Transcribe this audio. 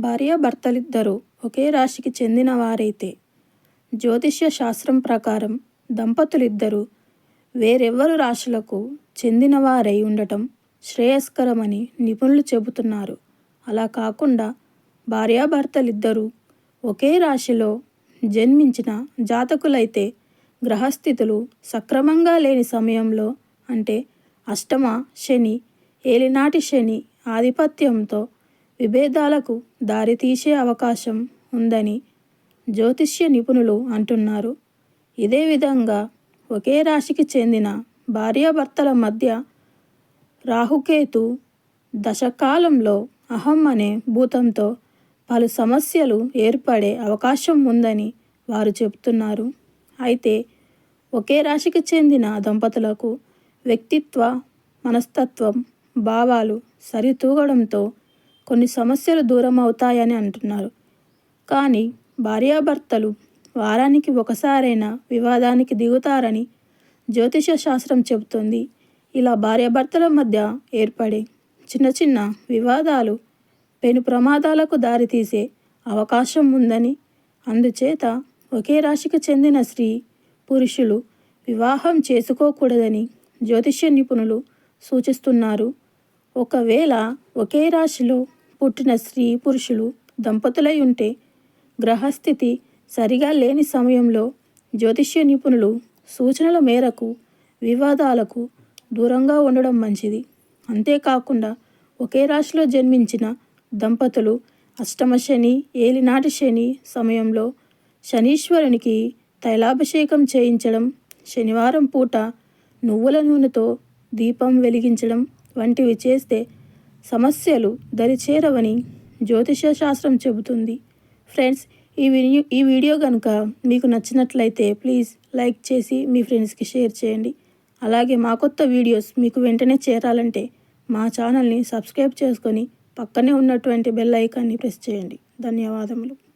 భార్యాభర్తలిద్దరూ ఒకే రాశికి చెందిన వారైతే జ్యోతిష్య శాస్త్రం ప్రకారం దంపతులిద్దరూ వేరెవ్వరు రాశులకు చెందినవారై ఉండటం శ్రేయస్కరమని నిపుణులు చెబుతున్నారు. అలా కాకుండా భార్యాభర్తలిద్దరూ ఒకే రాశిలో జన్మించిన జాతకులైతే గ్రహస్థితులు సక్రమంగా లేని సమయంలో అంటే అష్టమ శని ఏలినాటి శని ఆధిపత్యంతో విభేదాలకు దారితీసే అవకాశం ఉందని జ్యోతిష్య నిపుణులు అంటున్నారు. ఇదే విధంగా ఒకే రాశికి చెందిన భార్యాభర్తల మధ్య రాహుకేతు దశకాలంలో అహం అనే భూతంతో పలు సమస్యలు ఏర్పడే అవకాశం ఉందని వారు చెబుతున్నారు. అయితే ఒకే రాశికి చెందిన దంపతులకు వ్యక్తిత్వ మనస్తత్వం భావాలు సరితూగడంతో కొన్ని సమస్యలు దూరం అవుతాయని అంటున్నారు. కానీ భార్యాభర్తలు వారానికి ఒకసారైనా వివాదానికి దిగుతారని జ్యోతిష శాస్త్రం చెబుతుంది. ఇలా భార్యాభర్తల మధ్య ఏర్పడే చిన్న చిన్న వివాదాలు పెను ప్రమాదాలకు దారితీసే అవకాశం ఉందని అందుచేత ఒకే రాశికి చెందిన స్త్రీ పురుషులు వివాహం చేసుకోకూడదని జ్యోతిష్య నిపుణులు సూచిస్తున్నారు. ఒకవేళ ఒకే రాశిలో పుట్టిన స్త్రీ పురుషులు దంపతులై ఉంటే గ్రహస్థితి సరిగా లేని సమయంలో జ్యోతిష్య నిపుణులు సూచనల మేరకు వివాదాలకు దూరంగా ఉండడం మంచిది. అంతేకాకుండా ఒకే రాశిలో జన్మించిన దంపతులు అష్టమ శని ఏలినాటి శని సమయంలో శనీశ్వరునికి తైలాభిషేకం చేయించడం శనివారం పూట నువ్వుల నూనెతో దీపం వెలిగించడం వంటివి చేస్తే సమస్యలు దరిచేరవని జ్యోతిష శాస్త్రం చెబుతుంది. ఫ్రెండ్స్ ఈ వీడియో ఈ వీడియో కనుక మీకు నచ్చినట్లయితే ప్లీజ్ లైక్ చేసి మీ ఫ్రెండ్స్కి షేర్ చేయండి. అలాగే మా కొత్త వీడియోస్ మీకు వెంటనే చేరాలంటే మా ఛానల్ని సబ్స్క్రైబ్ చేసుకొని పక్కనే ఉన్నటువంటి బెల్ ఐకాన్ని ప్రెస్ చేయండి. ధన్యవాదములు.